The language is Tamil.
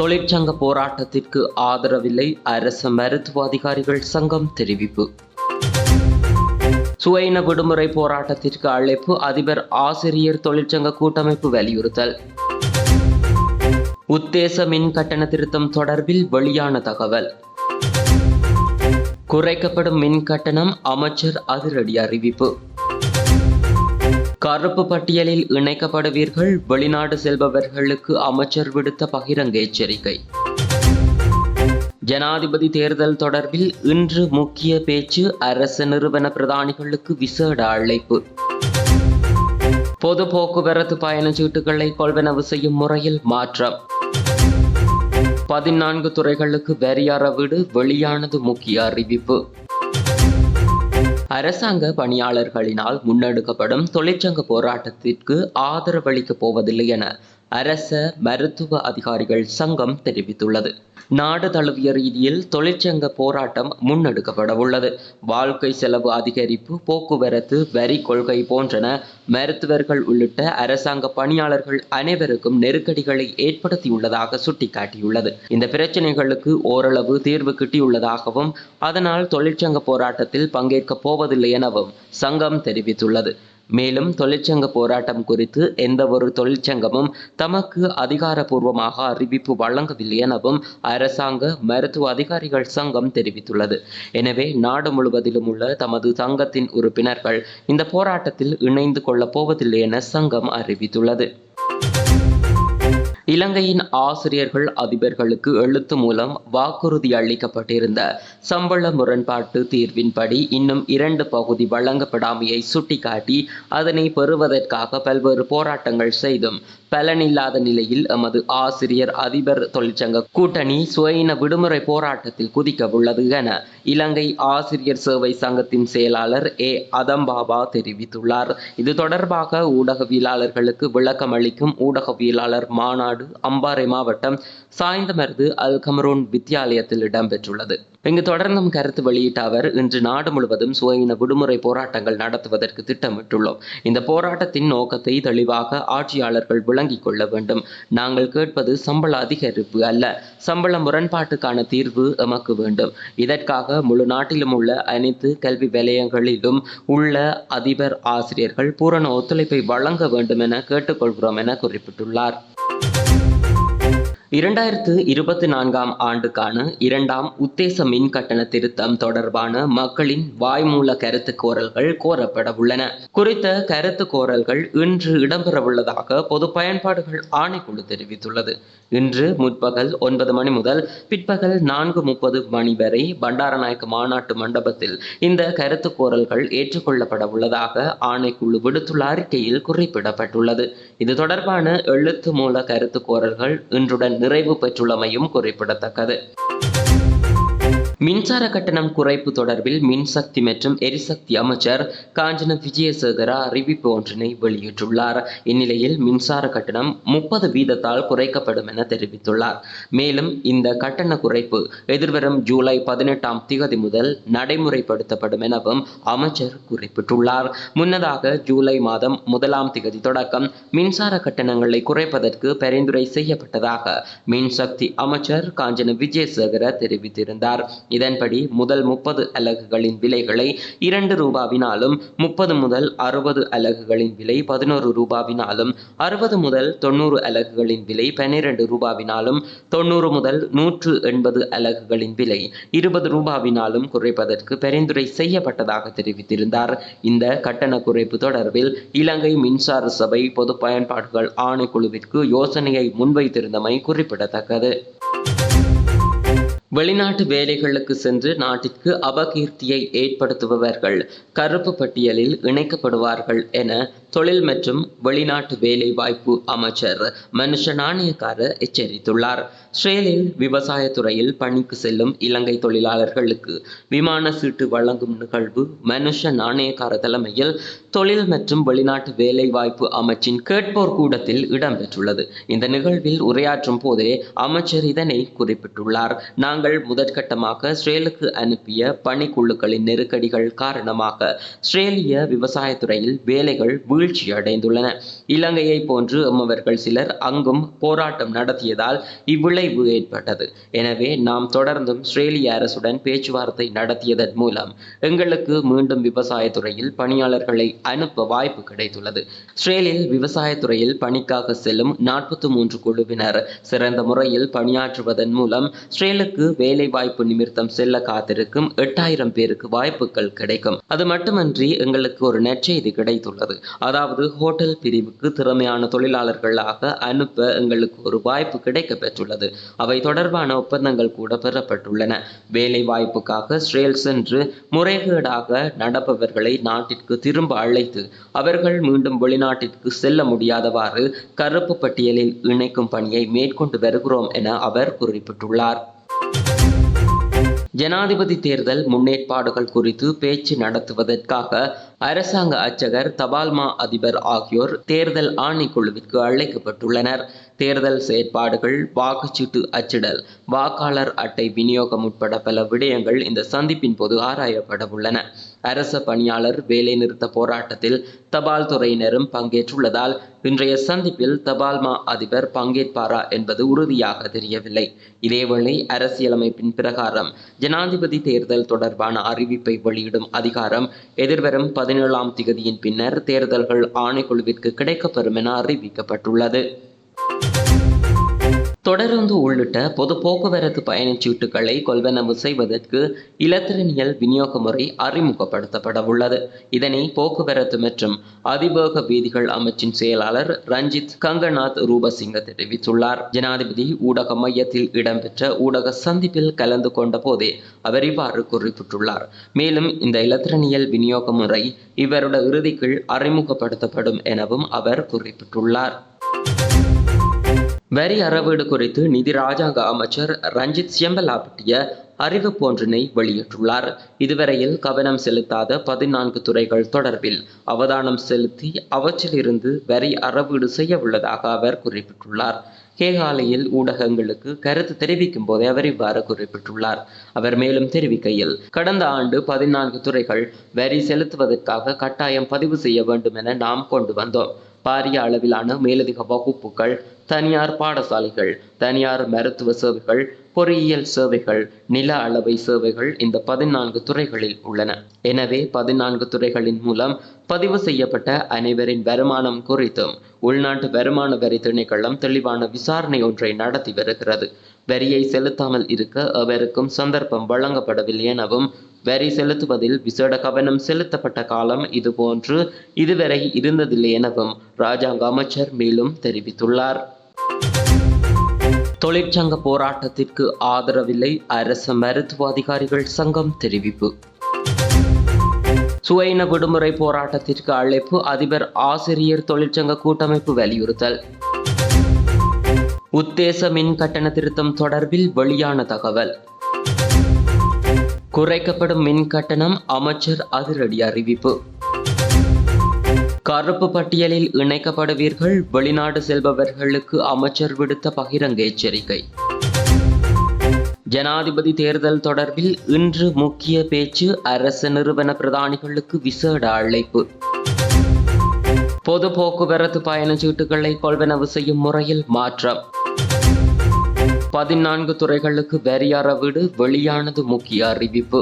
தொழிற்சங்க போராட்டத்திற்கு ஆதரவில்லை. அரசு மருத்துவ அதிகாரிகள் சங்கம் தெரிவிப்பு. சுவையின விடுமுறை போராட்டத்திற்கு அழைப்பு. அதிபர் ஆசிரியர் தொழிற்சங்க கூட்டமைப்பு வலியுறுத்தல். உத்தேச மின் கட்டண திருத்தம் தொடர்பில் வெளியான தகவல். குறைக்கப்படும் மின் கட்டணம் அமைச்சர் அதிரடி அறிவிப்பு. கருப்பு பட்டியலில் இணைக்கப்படுவீர்கள். வெளிநாடு செல்பவர்களுக்கு அமைச்சர் விடுத்த பகிரங்க எச்சரிக்கை ஜனாதிபதி தேர்தல் தொடர்பில் இன்று முக்கிய பேச்சு அரசு நிறுவன பிரதானிகளுக்கு விசேட அழைப்பு. பொது போக்குவரத்து பயணச்சீட்டுகளை கொள்வனவு செய்யும் முறையில் மாற்றம். பதினான்கு துறைகளுக்கு வரியறவீடு வெளியானது முக்கிய அறிவிப்பு. அரசாங்க பணியாளர்களினால் முன்னெடுக்கப்படும் தொழிற்சங்க போராட்டத்திற்கு ஆதரவளிக்கப் போவதில்லை என அரச மருத்துவ அதிகாரிகள் சங்கம் தெரிவித்துள்ளது. நாடு தழுவிய ரீதியில் தொழிற்சங்க போராட்டம் முன்னெடுக்கப்பட உள்ளது வாழ்க்கை செலவு அதிகரிப்பு போக்குவரத்து வரி கொள்கை போன்றன மருத்துவர்கள் உள்ளிட்ட அரசாங்க பணியாளர்கள் அனைவருக்கும் நெருக்கடிகளை ஏற்படுத்தியுள்ளதாக சுட்டிக்காட்டியுள்ளது. இந்த பிரச்சனைகளுக்கு ஓரளவு தீர்வு கிட்டியுள்ளதாகவும் அதனால் தொழிற்சங்க போராட்டத்தில் பங்கேற்கப் போவதில்லை எனவும் சங்கம் தெரிவித்துள்ளது. மேலும் தொழிற்சங்க போராட்டம் குறித்து எந்த ஒரு தொழிற்சங்கமும் தமக்கு அதிகாரப்பூர்வமாக அறிவிப்பு வழங்கவில்லை எனவும் அரசாங்க மருத்துவ அதிகாரிகள் சங்கம் தெரிவித்துள்ளது. எனவே நாடு முழுவதிலும் உள்ள தமது சங்கத்தின் உறுப்பினர்கள் இந்த போராட்டத்தில் இணைந்து கொள்ளப் போவதில்லை என சங்கம் அறிவித்துள்ளது. இலங்கையின் ஆசிரியர்கள் அதிபர்களுக்கு எழுத்து மூலம் வாக்குறுதி அளிக்கப்பட்டிருந்த சம்பள முரண்பாட்டு தீர்வின்படி இன்னும் இரண்டு பகுதி வழங்கப்படாமையை சுட்டிக்காட்டி அதனை பெறுவதற்காக பல்வேறு போராட்டங்கள் செய்தும் பலனில்லாத நிலையில் எமது ஆசிரியர் அதிபர் தொழிற்சங்க கூட்டணி சுயின விடுமுறை போராட்டத்தில் குதிக்க உள்ளது என இலங்கை ஆசிரியர் சேவை சங்கத்தின் செயலாளர் ஏ. அதம்பாபா தெரிவித்துள்ளார். இது தொடர்பாக ஊடகவியலாளர்களுக்கு விளக்கம் அளிக்கும் ஊடகவியலாளர் மாநாடு அம்பாறை மாவட்டம் சாய்ந்தமருது அல் கமரோன் வித்தியாலயத்தில் இடம்பெற்றுள்ளது. இங்கு தொடர்ந்தும் கருத்து வெளியிட்ட அவர் இன்று நாடு முழுவதும் சுயின விடுமுறை போராட்டங்கள் நடத்துவதற்கு திட்டமிட்டுள்ளோம். இந்த போராட்டத்தின் நோக்கத்தை தெளிவாக ஆட்சியாளர்கள் விளங்கிக் கொள்ள வேண்டும். நாங்கள் கேட்பது சம்பள அதிகரிப்பு அல்ல சம்பள முரண்பாட்டுக்கான தீர்வு எமக்கு வேண்டும். இதற்காக முழு நாட்டிலும் உள்ள அனைத்து கல்வி வலயங்களிலும் உள்ள அதிபர் ஆசிரியர்கள் பூரண ஒத்துழைப்பை வழங்க வேண்டும் என கேட்டுக்கொள்கிறோம் என குறிப்பிட்டுள்ளார். இரண்டாயிரத்து இருபத்தி நான்காம் ஆண்டுக்கான இரண்டாம் உத்தேச மின் கட்டண திருத்தம் தொடர்பான மக்களின் வாய்மூல கருத்து கோரல்கள் கோரப்பட உள்ளன. குறித்த கருத்து கோரல்கள் இன்று இடம்பெறவுள்ளதாக பொது பயன்பாடுகள் ஆணைக்குழு தெரிவித்துள்ளது. இன்று முற்பகல் ஒன்பது மணி முதல் பிற்பகல் நான்கு முப்பது மணி வரை பண்டாரநாயக்க மாநாட்டு மண்டபத்தில் இந்த கருத்து கோரல்கள் ஏற்றுக்கொள்ளப்பட உள்ளதாக ஆணைக்குழு விடுத்துள்ள அறிக்கையில் குறிப்பிடப்பட்டுள்ளது. இது தொடர்பான எழுத்து மூல கருத்து கோரல்கள் இன்றுடன் நிறைவு பெற்றுள்ளமையும் குறிப்பிடத்தக்கது. மின்சார கட்டணம் குறைப்பு தொடர்பில் மின்சக்தி மற்றும் எரிசக்தி அமைச்சர் காஞ்சன விஜயசேகரா அறிவிப்பு ஒன்றினை வெளியிட்டுள்ளார். இந்நிலையில் மின்சார கட்டணம் முப்பது வீதத்தால் குறைக்கப்படும் என தெரிவித்துள்ளார். மேலும் இந்த கட்டண குறைப்பு எதிர்வரும் ஜூலை பதினெட்டாம் திகதி முதல் நடைமுறைப்படுத்தப்படும் எனவும் அமைச்சர் குறிப்பிட்டுள்ளார். முன்னதாக ஜூலை மாதம் முதலாம் திகதி தொடக்கம் மின்சார கட்டணங்களை குறைப்பதற்கு பரிந்துரை செய்யப்பட்டதாக மின்சக்தி அமைச்சர் காஞ்சன விஜயசேகர தெரிவித்திருந்தார். இதன்படி முதல் முப்பது அலகுகளின் விலைகளை இரண்டு ரூபாவினாலும் முப்பது முதல் அறுபது அலகுகளின் விலை பதினோரு ரூபாவினாலும் அறுபது முதல் தொண்ணூறு அலகுகளின் விலை பன்னிரண்டு ரூபாவினாலும் தொண்ணூறு முதல் நூற்று எண்பது அலகுகளின் விலை இருபது ரூபாவினாலும் குறைப்பதற்கு பரிந்துரை செய்யப்பட்டதாக தெரிவித்திருந்தார். இந்த கட்டண குறைப்பு தொடர்பில் இலங்கை மின்சார சபை பொது பயன்பாடுகள் ஆணைக்குழுவிற்கு யோசனையை முன்வைத்திருந்தமை குறிப்பிடத்தக்கது. வெளிநாட்டு வேலைகளுக்கு சென்று நாட்டிற்கு அபகீர்த்தியை ஏற்படுத்துபவர்கள் கருப்பு பட்டியலில் இணைக்கப்படுவார்கள் என தொழில் மற்றும் வெளிநாட்டு வேலை வாய்ப்பு அமைச்சர் மனுஷ நாணயக்கார எச்சரித்துள்ளார். ஸ்ரேலில் விவசாயத்துறையில் பணிக்கு செல்லும் இலங்கை தொழிலாளர்களுக்கு விமான சீட்டு வழங்கும் நிகழ்வு மனுஷ நாணயக்கார தலைமையில் தொழில் மற்றும் வெளிநாட்டு வேலை வாய்ப்பு அமைச்சின் கேட்போர் கூடத்தில் இடம்பெற்றுள்ளது. இந்த நிகழ்வில் உரையாற்றும் போதே அமைச்சர் இதனை குறிப்பிட்டுள்ளார். நாங்கள் தாங்கள் முதற்கட்டமாக ஸ்ரேலுக்கு அனுப்பிய பணிக்குழுக்களின் நெருக்கடிகள் காரணமாக ஸ்ரேலிய விவசாயத்துறையில் வேலைகள் வீழ்ச்சியடைந்துள்ளன. இலங்கையை போன்று அம்மவர்கள் சிலர் அங்கும் போராட்டம் நடத்தியதால் இவ்விளைவு ஏற்பட்டது. எனவே நாம் தொடர்ந்தும் ஸ்ரேலிய அரசுடன் பேச்சுவார்த்தை நடத்தியதன் மூலம் எங்களுக்கு மீண்டும் விவசாயத்துறையில் பணியாளர்களை அனுப்ப வாய்ப்பு கிடைத்துள்ளது. ஸ்ரேலில் விவசாயத்துறையில் பணிக்காக செல்லும் நாற்பத்தி மூன்று குழுவினர் சிறந்த முறையில் பணியாற்றுவதன் மூலம் ஸ்ரேலுக்கு வேலை வாய்ப்பு நிமித்தம் செல்ல காத்திருக்கும் எட்டாயிரம் பேருக்கு வாய்ப்புகள் கிடைக்கும். அது மட்டுமன்றி எங்களுக்கு ஒரு நற்செய்தி கிடைத்துள்ளது. அதாவது ஹோட்டல் பிரிவுக்கு திறமையான தொழிலாளர்களாக அனுப்ப எங்களுக்கு ஒரு வாய்ப்பு கிடைக்க பெற்றுள்ளது. அவை தொடர்பான ஒப்பந்தங்கள் கூட பெறப்பட்டுள்ளன. வேலை வாய்ப்புக்காக ஸ்ரேல் சென்று முறைகேடாக நடப்பவர்களை நாட்டிற்கு திரும்ப அழைத்து அவர்கள் மீண்டும் வெளிநாட்டிற்கு செல்ல முடியாதவாறு கருப்பு பட்டியலில் இணைக்கும் பணியை மேற்கொண்டு வருகிறோம் என அவர் குறிப்பிட்டுள்ளார். ஜனாதிபதி தேர்தல் முன்னேற்பாடுகள் குறித்து பேச்சு நடத்துவதற்காக அரசாங்க அச்சகர் தபால்மா அதிபர் ஆகியோர் தேர்தல் ஆணைக்குழுவிற்கு அழைக்கப்பட்டுள்ளனர். தேர்தல் செயற்பாடுகள் வாக்குச்சீட்டு அச்சிடல் வாக்காளர் அட்டை விநியோகம் உட்பட பல விடயங்கள் இந்த சந்திப்பின் போது ஆராயப்பட உள்ளன அரச பணியாளர் வேலைநிறுத்த போராட்டத்தில் தபால் துறையினரும் பங்கேற்றுள்ளதால் இன்றைய சந்திப்பில் தபால்மா அதிபர் பங்கேற்பாரா என்பது உறுதியாக தெரியவில்லை. இதேவேளை அரசியலமைப்பின் பிரகாரம் ஜனாதிபதி தேர்தல் தொடர்பான அறிவிப்பை வெளியிடும் அதிகாரம் எதிர்வரும் பதினேழாம் திகதியின் பின்னர் தேர்தல்கள் ஆணைக்குழுவிற்கு கிடைக்கப்பெறும் என அறிவிக்கப்பட்டுள்ளது. தொடருந்து உள்ளிட்ட பொது போக்குவரத்து பயணச்சீட்டுகளை கொள்வனவு செய்வதற்கு இலத்திரனியல் விநியோக முறை அறிமுகப்படுத்தப்பட உள்ளது. இதனை போக்குவரத்து மற்றும் அதிவேக வீதிகள் அமைச்சின் செயலாளர் ரஞ்சித் கங்கநாத் ரூபசிங்க தெரிவித்துள்ளார். ஜனாதிபதி ஊடக மையத்தில் இடம்பெற்ற ஊடக சந்திப்பில் கலந்து கொண்ட போதே அவர் இவ்வாறு குறிப்பிட்டுள்ளார். மேலும் இந்த இலத்திரனியல் விநியோக முறை இவருடைய இறுதிக்குள் அறிமுகப்படுத்தப்படும் எனவும் அவர் குறிப்பிட்டுள்ளார். வரி அறவீடு குறித்து நிதி ராஜாங்க அமைச்சர் ரஞ்சித் சியம்பலாப்பட்டிய அறிவிப்பு ஒன்றினை வெளியிட்டுள்ளார். இதுவரையில் கவனம் செலுத்தாத பதினான்கு துறைகள் தொடர்பில் அவதானம் செலுத்தி அவற்றிலிருந்து வரி அறவீடு செய்ய உள்ளதாக அவர் குறிப்பிட்டுள்ளார். கேகாலையில் ஊடகங்களுக்கு கருத்து தெரிவிக்கும் போதே அவர் இவ்வாறு குறிப்பிட்டுள்ளார். அவர் மேலும் தெரிவிக்கையில் கடந்த ஆண்டு பதினான்கு துறைகள் வரி செலுத்துவதற்காக கட்டாயம் பதிவு செய்ய வேண்டும் என நாம் கொண்டு வந்தோம். பாரிய அளவிலான மேலதிக வகுப்புகள் தனியார் பாடசாலைகள் தனியார் மருத்துவ சேவைகள் பொறியியல் சேவைகள் நில அளவை சேவைகள் இந்த பதினான்கு துறைகளில் உள்ளன. எனவே பதினான்கு துறைகளின் மூலம் பதிவு செய்யப்பட்ட அனைவரின் வருமானம் குறித்தும் உள்நாட்டு வருமான வரி திணைக்களம் தெளிவான விசாரணை ஒன்றை நடத்தி வருகிறது. வரியை செலுத்தாமல் இருக்க அவருக்கும் சந்தர்ப்பம் வழங்கப்படவில்லை எனவும் வரி செலுத்துவதில் விசேட கவனம் செலுத்தப்பட்ட காலம் இதுபோன்று இதுவரை இருந்ததில்லை எனவும் ராஜாங்க அமைச்சர் மேலும் தெரிவித்துள்ளார். தொழிற்சங்க போராட்டத்திற்கு ஆதரவில்லை அரசு மருத்துவ அதிகாரிகள் சங்கம் தெரிவிப்பு. சுவைன விடுமுறை போராட்டத்திற்கு அழைப்பு அதிபர் ஆசிரியர் தொழிற்சங்க கூட்டமைப்பு வலியுறுத்தல். உத்தேச மின் கட்டண திருத்தம் தொடர்பில் வெளியான தகவல். குறைக்கப்படும் மின் கட்டணம் அமைச்சர் அதிரடி அறிவிப்பு. கருப்பு பட்டியலில் இணைக்கப்படுவீர்கள் வெளிநாடு செல்பவர்களுக்கு அமைச்சர் விடுத்த பகிரங்க எச்சரிக்கை. ஜனாதிபதி தேர்தல் தொடர்பில் இன்று முக்கிய பேச்சு அரசு நிறுவன பிரதானிகளுக்கு விசேட அழைப்பு. பொது போக்குவரத்து பயணச்சீட்டுகளை கொள்வனவு செய்யும் முறையில் மாற்றம். பதினான்கு துறைகளுக்கு வரி வீடு வெளியானது முக்கிய அறிவிப்பு.